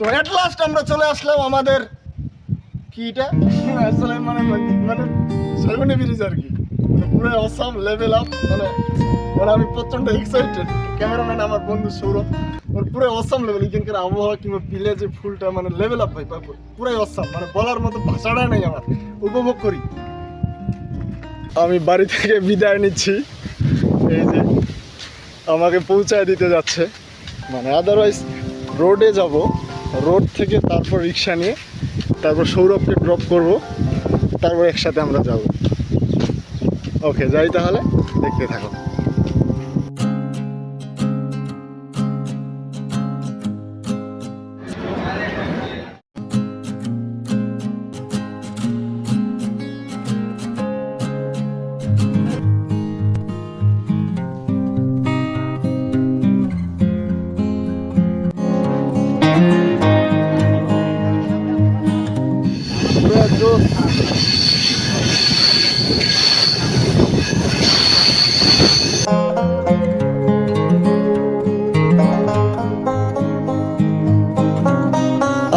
তো at last আমরা চলে আসলাম আমাদের কি এটা? আসলে মানে মানে সেভেন্টি ব্রিজ আর কি। পুরো অসাম লেভেল আপ মানে মানে আমি প্রচণ্ড এক্সাইটেড ক্যামেরাম্যান আমার বন্ধু সৌরভ। মানে পুরো অসাম লেভেল এখানকার আবহাওয়া কিংবা বিলে যে ফুলটা মানে লেভেল আপ ভাই পুরাই অসাম মানে বলার মতো ভাষাটাই নেই আমার। উপভোগ করি। আমি বাড়ি থেকে বিদায় নিচ্ছি। এই যে আমাকে পৌঁছায় দিতে যাচ্ছে। মানে আদারওয়াইজ রোডে যাব। রোড থেকে তারপর রিক্সা নিয়ে তারপর সৌরভকে ড্রপ করব। তারপর একসাথে আমরা যাব। ওকে, যাই তাহলে, দেখতে থাকো।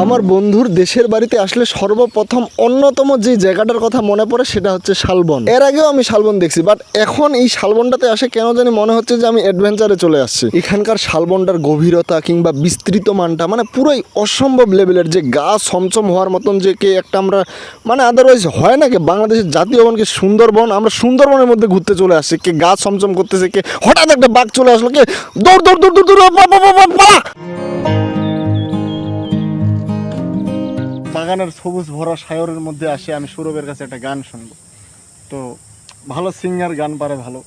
আমার বন্ধুর দেশের বাড়িতে আসলে সর্বপ্রথম অন্যতম যে জায়গাটার কথা মনে পড়ে সেটা হচ্ছে শালবন এর আগেও আমি শালবন দেখছি বাট এখন এই শালবনটাতে আসে কেন জানি মনে হচ্ছে যে আমি অ্যাডভেঞ্চারে চলে আসছি এখানকার শালবনটার গভীরতা কিংবা বিস্তৃত মানটা মানে পুরোই অসম্ভব লেভেলের যে গা ছমছম হওয়ার মতন যে কে একটা আমরা মানে আদারওয়াইজ হয় না কি, বাংলাদেশের জাতীয় বনকে সুন্দরবন, আমরা সুন্দরবনের মধ্যে ঘুরতে চলে আসছি, কে গা ছমছম করতেছে, কে হঠাৎ একটা বাঘ চলে আসলো, কে দৌড় দৌড় দৌড় দৌড় দৌড়, পালা! বাগানের সবুজ ভরা সায়রের মধ্যে আসে, আমি সৌরভের কাছে একটা গান শুনব। তো ভালো সিঙ্গার গান পারে ভালো।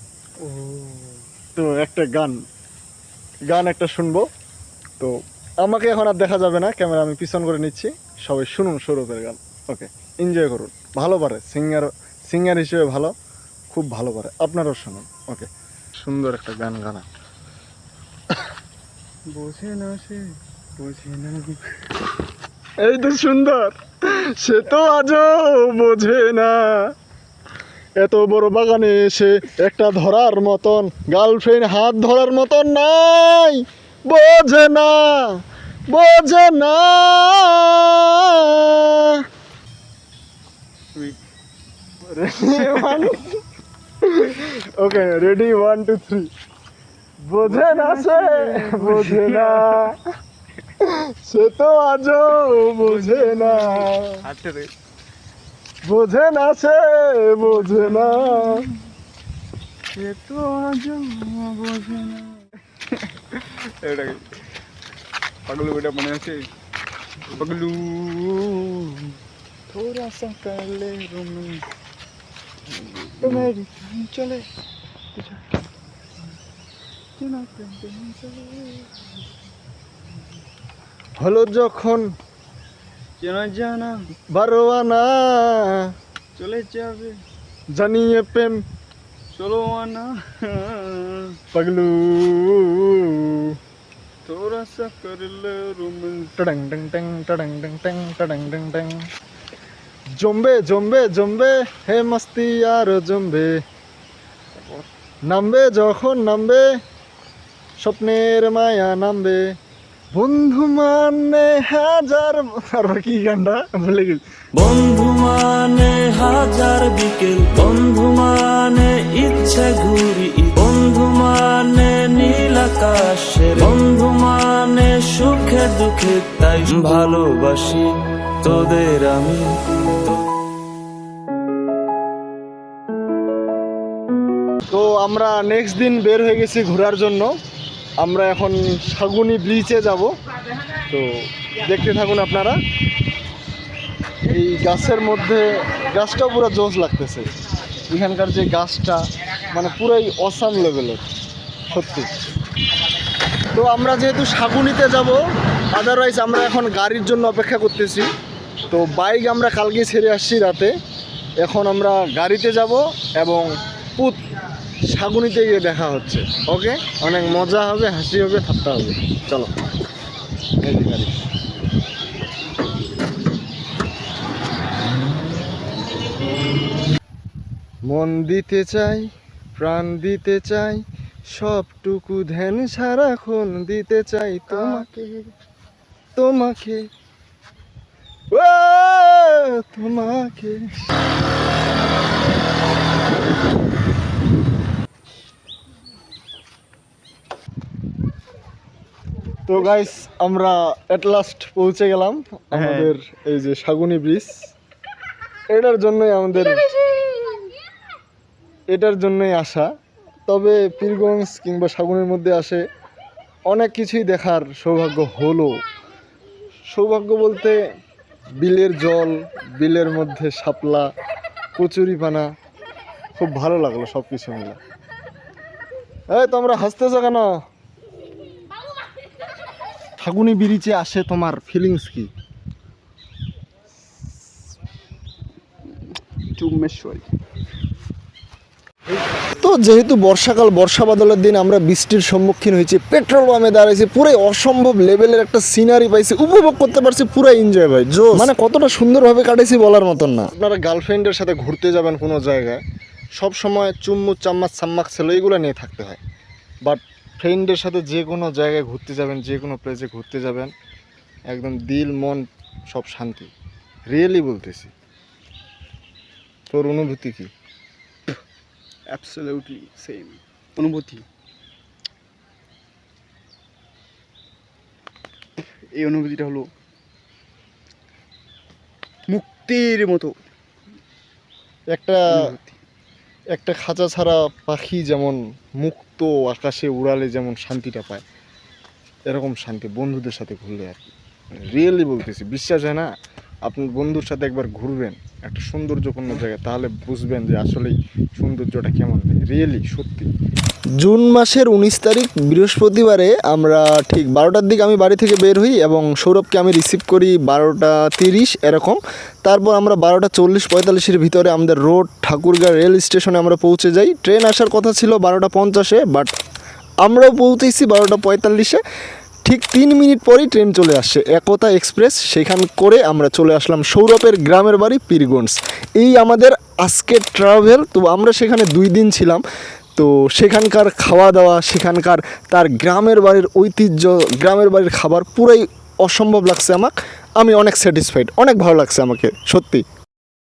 তো একটা গান গান একটা শুনব। তো আমাকে এখন আর দেখা যাবে না, ক্যামেরা আমি পিছন করে নিচ্ছি। সবাই শুনুন সৌরভের গান। ওকে এনজয় করুন। ভালো পারে সিঙ্গার সিঙ্গার হিসেবে ভালো, খুব ভালো পারে। আপনারাও শুনুন। ওকে, সুন্দর একটা গান গানা। বোঝে না সে, বোঝে না। এই তো সুন্দর। সে তো আজও বোঝে না। এত বড় বাগানে এসে একটা ধরার মতন গার্লফ্রেন্ড হাত ধরার মতন নাই। বোঝে না বোঝে না। Okay ready one two three বোঝে না সে, বোঝে না। সে তো আজও বোঝে না বোঝে না সে বোঝে না সে তো আজও বোঝে না পাগলু বেটা মনে আছে পাগলু थोड़ा सा कर ले रोमी तो मेरी जान चले হলো যখন চেনা জানা বারোয়ানা চলে যাবে জানিয়ে প্রেম চলো আনা পাগলু थोड़ा सा कर ले रोमांस টডং টং টং টডং টং টং টডং টং টং জম্বে জম্বে জম্বে হে মস্তি আর জম্বে নামবে যখন নামবে স্বপ্নের মায়া নামবে বন্ধু মানে হাজার আর কি গানটা? ভুলে গেছি। বন্ধু মানে হাজার বিকেল বন্ধু মানে ইচ্ছে ঘুরি বন্ধু মানে নীল আকাশে বন্ধু মানে সুখে দুঃখে তাই ভালোবাসি তোদের আমি। তো আমরা নেক্সট দিন বের হয়ে গেছি ঘোরার জন্য। আমরা এখন শাগুনি ব্রিজে যাব। তো দেখতে থাকুন আপনারা। এই গাছের মধ্যে গাছটাও পুরো জোস লাগতেছে। এখানকার যে গাছটা মানে পুরাই অসাম লেভেলের, সত্যি। তো আমরা যেহেতু শাগুনিতে যাব আদারওয়াইজ আমরা এখন গাড়ির জন্য অপেক্ষা করতেছি। তো বাইক আমরা কালকে ছেড়ে আসছি রাতে। এখন আমরা গাড়িতে যাব এবং পুত শাগুনিতে গিয়ে দেখা হচ্ছে। ওকে অনেক মজা হবে, হাসি হবে, ঠাট্টা হবে। চলো। মন দিতে চাই, প্রাণ দিতে চাই, সবটুকু ধ্যান সারাক্ষণ দিতে চাই তোমাকে। তোমাকে। ও তোমাকে। তো গাইস আমরা এট লাস্ট পৌঁছে গেলাম আমাদের এই যে সাগুনি ব্রিজ এটার জন্যই আমাদের এটার জন্যই আসা। তবে পীরগঞ্জ কিংবা সাগুনের মধ্যে আসে অনেক কিছুই দেখার সৌভাগ্য হলো। সৌভাগ্য বলতে বিলের জল বিলের মধ্যে শাপলা কচুরিপানা খুব ভালো লাগল সব কিছু মিলে। এই তোমরা হাসতেছো কেন? ফাগুনি ব্রিজে আসে তোমার ফিলিংস কি? তো যেহেতু বর্ষাকাল বর্ষা বাদলের দিন আমরা বৃষ্টির সম্মুখীন হয়েছি পেট্রোল পাম্পে দাঁড়াইছি পুরাই অসম্ভব লেভেলের একটা সিনারি পাইছি উপভোগ করতে পারছি পুরো এনজয় ভাই জো মানে কতটা সুন্দরভাবে কাটাইছি বলার মতন না। আপনারা গার্লফ্রেন্ডের সাথে ঘুরতে যাবেন কোনো জায়গায় সব সময় চুম্মু চাম্মাক সাম্মাক ছেলে এগুলো নিয়ে থাকতে হয়। বাট ফ্রেন্ডের সাথে যে কোনো জায়গায় ঘুরতে যাবেন যে কোনো প্লেসে ঘুরতে যাবেন একদম দিল মন সব শান্তি। রিয়েলি বলতেছি। তোর অনুভূতি কি? অ্যাবসলিউটলি সেম অনুভূতি। এই অনুভূতিটা হলো মুক্তির মতো। একটা। একটা খাঁচা ছাড়া পাখি যেমন মুক্ত আকাশে উড়ালে যেমন শান্তিটা পায়, এরকম শান্তি বন্ধুদের সাথে ঘুরলে আর কি। রিয়েলি বলতেছি, বিশ্বাস হয় না? আপনার বন্ধুর সাথে একবার ঘুরবেন, একটা সৌন্দর্যপূর্ণ জায়গায় তাহলে বুঝবেন যে আসলেই সৌন্দর্যটা কেমন। রিয়েলি সত্যি। জুন মাসের উনিশ তারিখ, বৃহস্পতিবারে আমরা ঠিক বারোটার দিকে আমি বাড়ি থেকে বের হই এবং সৌরভকে আমি রিসিভ করি বারোটা তিরিশ এরকম। তারপর আমরা বারোটা চল্লিশ পঁয়তাল্লিশের ভিতরে আমাদের রোড ঠাকুরগাঁ রেল স্টেশনে আমরা পৌঁছে যাই। ট্রেন আসার কথা ছিল বারোটা পঞ্চাশে বাট আমরাও পৌঁছেছি বারোটা পঁয়তাল্লিশে। ঠিক তিন মিনিট পরেই ট্রেন চলে আসছে। একতা এক্সপ্রেস, সেখান করে আমরা চলে আসলাম সৌরভের গ্রামের বাড়ি পীরগঞ্জ। এই আমাদের আজকের ট্রাভেল তো আমরা সেখানে দুই দিন ছিলাম। তো সেখানকার খাওয়া দাওয়া সেখানকার তার গ্রামের বাড়ির ঐতিহ্য, গ্রামের বাড়ির খাবার পুরাই অসম্ভব লাগছে আমাকে। আমি অনেক স্যাটিসফাইড অনেক ভালো লাগছে আমাকে, সত্যি।